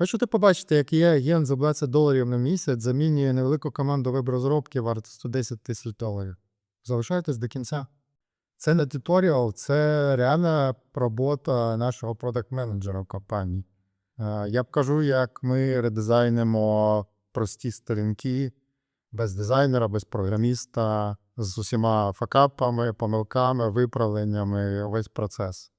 Хочете побачити, як є агент за 20 доларів на місяць замінює невелику команду веб-розробки вартістю 10 тисяч доларів. Залишайтесь до кінця. Це не туторіал, це реальна робота нашого продакт-менеджера компанії. Е, Я покажу, як ми редизайнимо прості сторінки без дизайнера, без програміста, з усіма факапами, помилками, виправленнями, весь процес.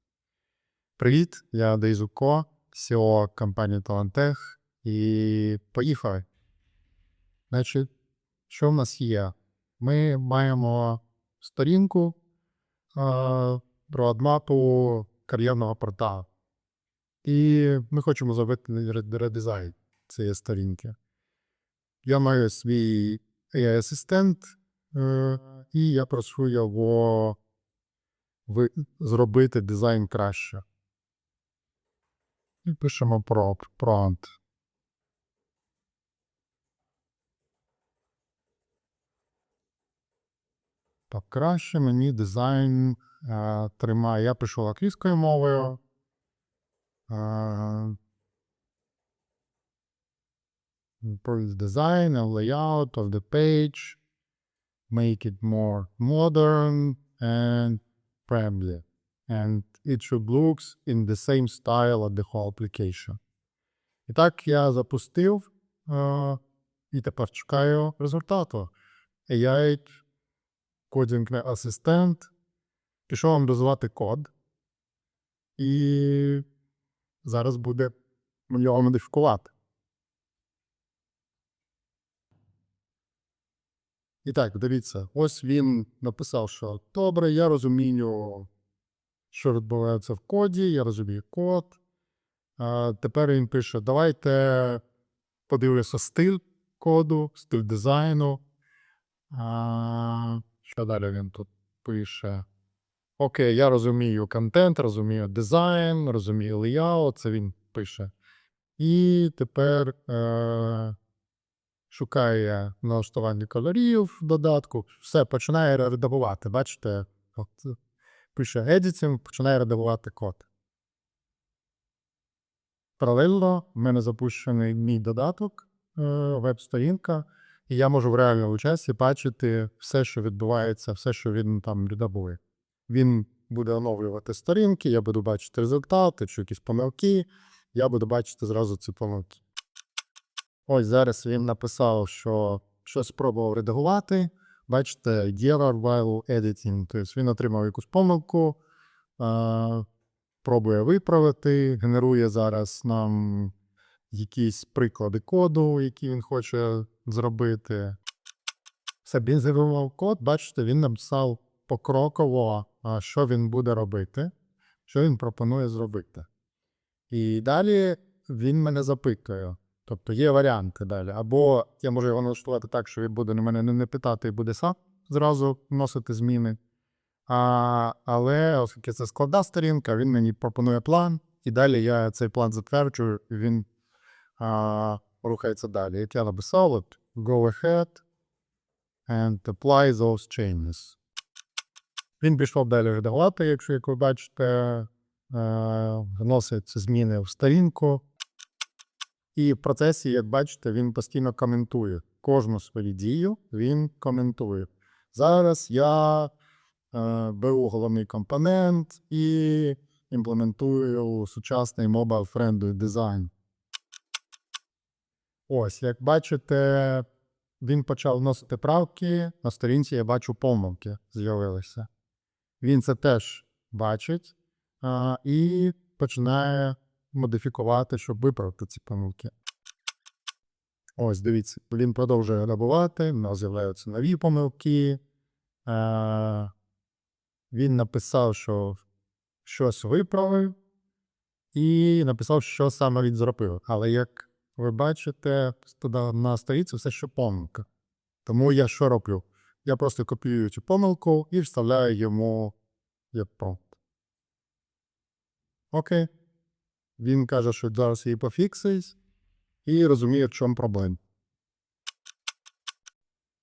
Привіт, я Дейзуко, CEO компанії Talentech, і поїхали. Значить, що в нас є? Ми маємо сторінку родмапу кар'єрного порталу. І ми хочемо зробити ре- редизайн цієї сторінки. Я маю свій AI-асистент, е, і я прошу його зробити дизайн краще. І пишемо промпт. Так, краще мені дизайн е, тримає. Я пишу англійською мовою. Е, improve design and layout of the page. Make it more modern and friendly. And it should looks in the same style of the whole application. І так я запустив е, і тепер чекаю результату. AI кодінг асистент пішов вам дозвати код, і зараз буде його модифікувати. І так, дивіться, ось він написав, що добре, я розумію, що відбувається в коді, я розумію код. А тепер він пише: давайте подивлюся стиль коду, стиль дизайну. А, що далі він тут пише? Окей, я розумію контент, розумію дизайн, розумію леяут, це він пише. І тепер е, шукає налаштування кольорів в додатку, все починає редагувати. Бачите, от, пише editing, починає редагувати код. Паралельно в мене запущений мій додаток, е, веб-сторінка, і я можу в реальному часі бачити все, що відбувається, все, що він там редагує. Він буде оновлювати сторінки, я буду бачити результати, чи якісь помилки, я буду бачити зразу ці помилки. Ось зараз він написав, що щось спробував редагувати. Бачите, error while editing. Тобто він отримав якусь помилку, пробує виправити, генерує зараз нам якісь приклади коду, які він хоче зробити. Все, він згенерував код, бачите, він написав покроково, що він буде робити, що він пропонує зробити. І далі він мене запитує. Тобто є варіанти далі. Або я можу його налаштувати так, що він буде на мене не питати і буде сам зразу вносити зміни. А, але оскільки це складна сторінка, він мені пропонує план, і далі я цей план затверджую, і він а, рухається далі. Як я написав, go ahead and apply those changes. Він пішов далі редагувати, якщо, як ви бачите, е, вносить зміни в сторінку. І в процесі, як бачите, він постійно коментує. Кожну свою дію він коментує. Зараз я е, беру головний компонент і імплементую сучасний mobile-friendly дизайн. Ось, як бачите, він почав вносити правки. На сторінці я бачу помилки з'явилися. Він це теж бачить а, і починає модифікувати, щоб виправити ці помилки. Ось, дивіться, він продовжує редагувати, в нас з'являються нові помилки. Е, він написав, що щось виправив, і написав, що саме він зробив. Але як ви бачите, на сторінці все ще помилка. Тому я що роблю? Я просто копіюю цю помилку і вставляю йому як промпт. Окей. Він каже, що зараз її пофіксить, і розуміє, в чому проблема.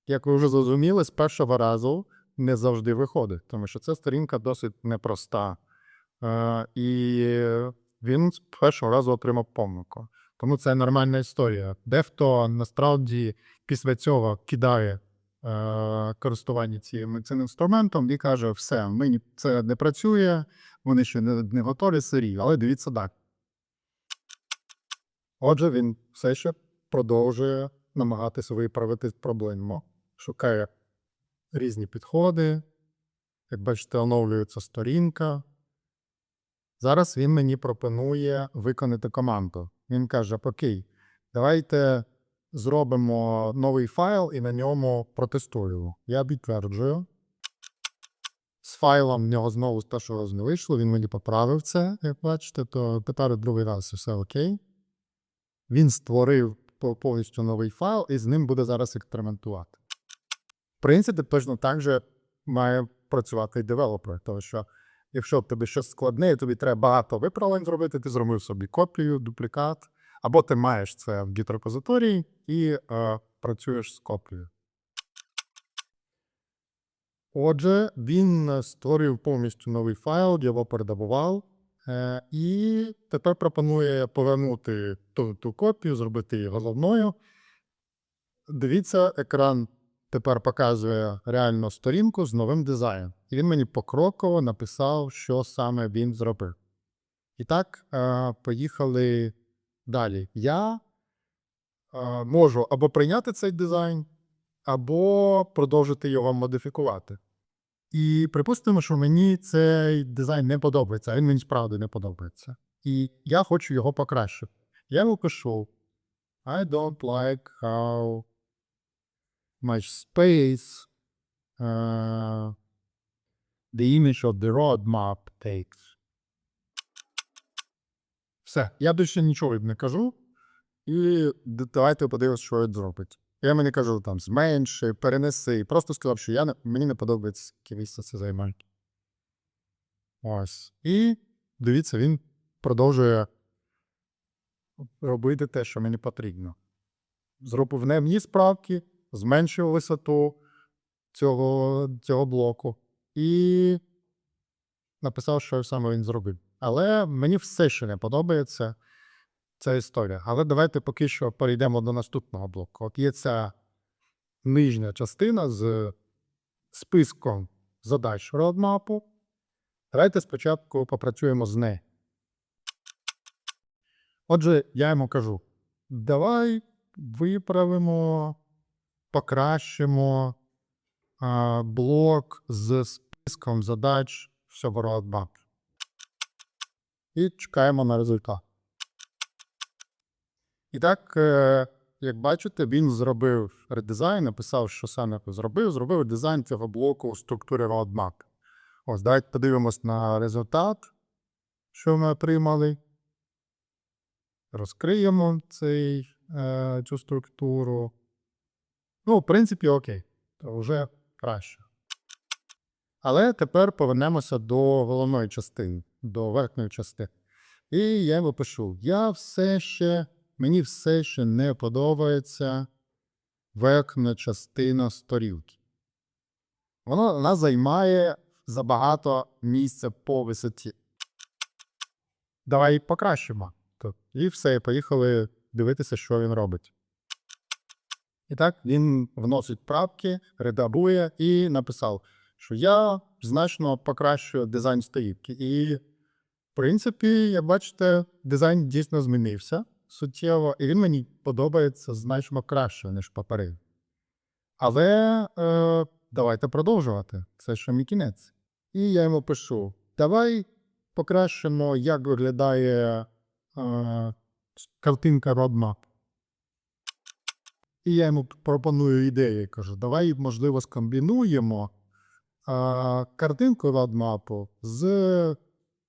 Як ви вже зрозуміли, з першого разу не завжди виходить, тому що ця сторінка досить непроста. Е, і він з першого разу отримав помилку. Тому це нормальна історія. Дехто насправді після цього кидає е, користування цим, цим інструментом і каже: все, мені це не працює, вони ще не, не готові сирі, але дивіться так. Отже, він все ще продовжує намагатися виправити проблему. Шукає різні підходи. Як бачите, оновлюється сторінка. Зараз він мені пропонує виконати команду. Він каже: Окей, давайте зробимо новий файл і на ньому протестуємо. Я підтверджую. З файлом в нього знову те, що не вийшло, він мені поправив це, як бачите, то тепер другий раз все окей. Він створив повністю новий файл і з ним буде зараз експериментувати. В принципі, точно так же має працювати і девелопер, тому що якщо в тебе щось складне, і тобі треба багато виправлень зробити, ти зробив собі копію, дуплікат, або ти маєш це в Git репозиторії і е, працюєш з копією. Отже, він е, створив повністю новий файл, його передавував, і тепер пропонує повернути ту, ту копію, зробити її головною. Дивіться, екран тепер показує реальну сторінку з новим дизайном. І він мені покроково написав, що саме він зробив. І так, е, поїхали далі. Я е, можу або прийняти цей дизайн, або продовжити його модифікувати. І припустимо, що мені цей дизайн не подобається, а він мені справді не подобається. І я хочу його покращити. Я йому пишу: I don't like how much space uh, the image of the roadmap takes. Все, я більше нічого їм не кажу. І давайте подивимося, що він зробить. Я мені кажу, там, зменши, перенеси. Просто сказав, що я не, мені не подобається місце це займає. Ось. І дивіться, він продовжує робити те, що мені потрібно. Зробив внемні справки, зменшив висоту цього, цього блоку і написав, що саме він зробив. Але мені все ще не подобається ця історія. Але давайте поки що перейдемо до наступного блоку. От є ця нижня частина з списком задач родмапу. Давайте спочатку попрацюємо з нею. Отже, я йому кажу: давай виправимо, покращимо а, блок з списком задач всього родмапу. І чекаємо на результат. І так, е, як бачите, він зробив редизайн, написав, що саме зробив, зробив дизайн цього блоку у структурі roadmap. Ось, давайте подивимось на результат, що ми отримали. Розкриємо цей, е, цю структуру. Ну, в принципі, окей, то вже краще. Але тепер повернемося до головної частини, до верхньої частини. І я йому пишу: я все ще, мені все ще не подобається верхня частина сторінки. Вона, вона займає забагато місця по висоті. Давай покращимо. І все, поїхали дивитися, що він робить. І так він вносить правки, редагує і написав, що я значно покращую дизайн сторінки. І, в принципі, як бачите, дизайн дійсно змінився суттєво, і він мені подобається значно краще, ніж попередньо. Але е, давайте продовжувати. Це ще мій кінець. І я йому пишу: давай покращимо, як виглядає е, картинка roadmap. І я йому пропоную ідеї. Кажу, давай, можливо, скомбінуємо а, картинку roadmap з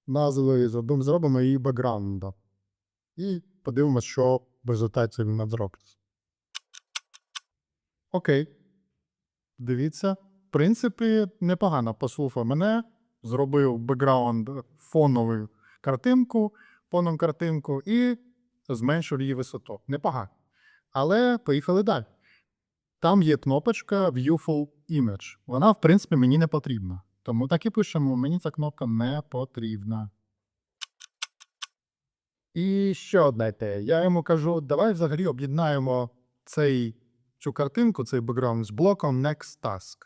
назвою, зробимо її бекграундом. І подивимося, що в результаті він зробить. Окей. Дивіться. В принципі, непогано послухав мене. Зробив бекграунд фонову картинку, фоном картинку і зменшив її висоту. Непогано. Але поїхали далі. Там є кнопочка View Full Image. Вона, в принципі, мені не потрібна. Тому так і пишемо: мені ця кнопка не потрібна. І ще одна ідея. Я йому кажу: давай взагалі об'єднаємо цей, цю картинку, цей бекграунд з блоком Next Task.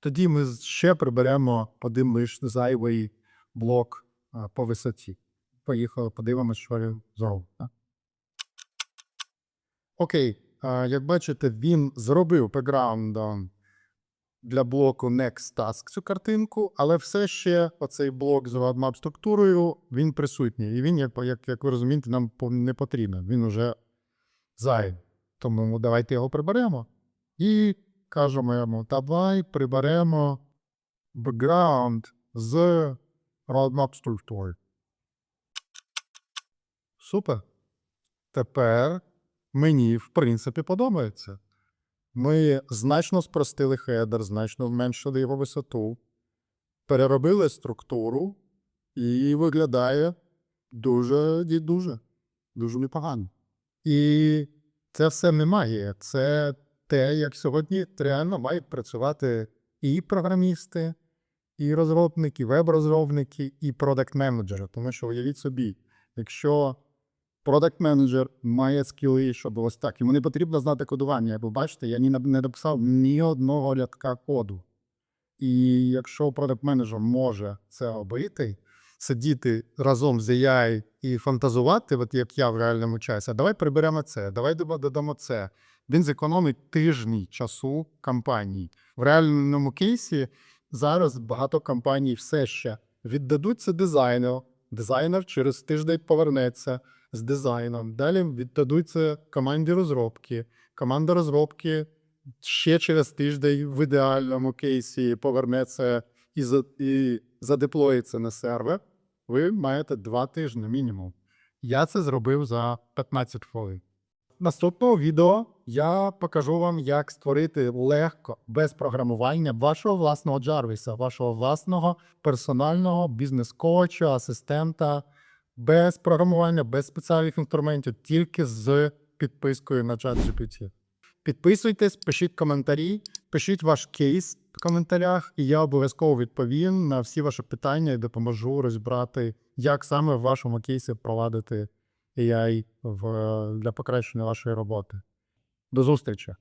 Тоді ми ще приберемо один лиш зайвий блок по висоті. Поїхали, подивимось, що він зробить. так? Окей, як бачите, він зробив бекграундом для блоку Next Task цю картинку, але все ще оцей блок з roadmap структурою він присутній. І він, як, як, як ви розумієте, нам не потрібен. Він уже зайвий. Тому давайте його приберемо. І кажемо йому: давай приберемо бекграунд з roadmap структури. Супер. Тепер мені, в принципі, подобається. Ми значно спростили хедер, значно зменшили його висоту, переробили структуру і виглядає дуже дуже, дуже непогано. І це все не магія. Це те, як сьогодні реально мають працювати і програмісти, і розробники, і веб-розробники, і продакт-менеджери. Тому що уявіть собі, якщо продакт менеджер має скіли, щоб ось так. Йому не потрібно знати кодування. Ви бачите, я ні, не написав ні одного рядка коду. І якщо продакт менеджер може це робити, сидіти разом з AI і фантазувати, от як я в реальному часі, а давай приберемо це, давай додамо це. Він зекономить тижні часу компанії. В реальному кейсі зараз багато компаній все ще віддадуть це дизайнеру. Дизайнер через тиждень повернеться з дизайном. Далі віддадуть це команді розробки. Команда розробки ще через тиждень в ідеальному кейсі повернеться і, і задеплоїться на сервер. Ви маєте два тижні мінімум. Я це зробив за 15 хвилин. Наступного відео я покажу вам, як створити легко, без програмування вашого власного Джарвіса, вашого власного персонального бізнес-коуча, асистента, без програмування, без спеціальних інструментів, тільки з підпискою на ChatGPT. Підписуйтесь, пишіть коментарі, пишіть ваш кейс в коментарях, і я обов'язково відповім на всі ваші питання і допоможу розібрати, як саме в вашому кейсі провадити AI в, для покращення вашої роботи. До зустрічі!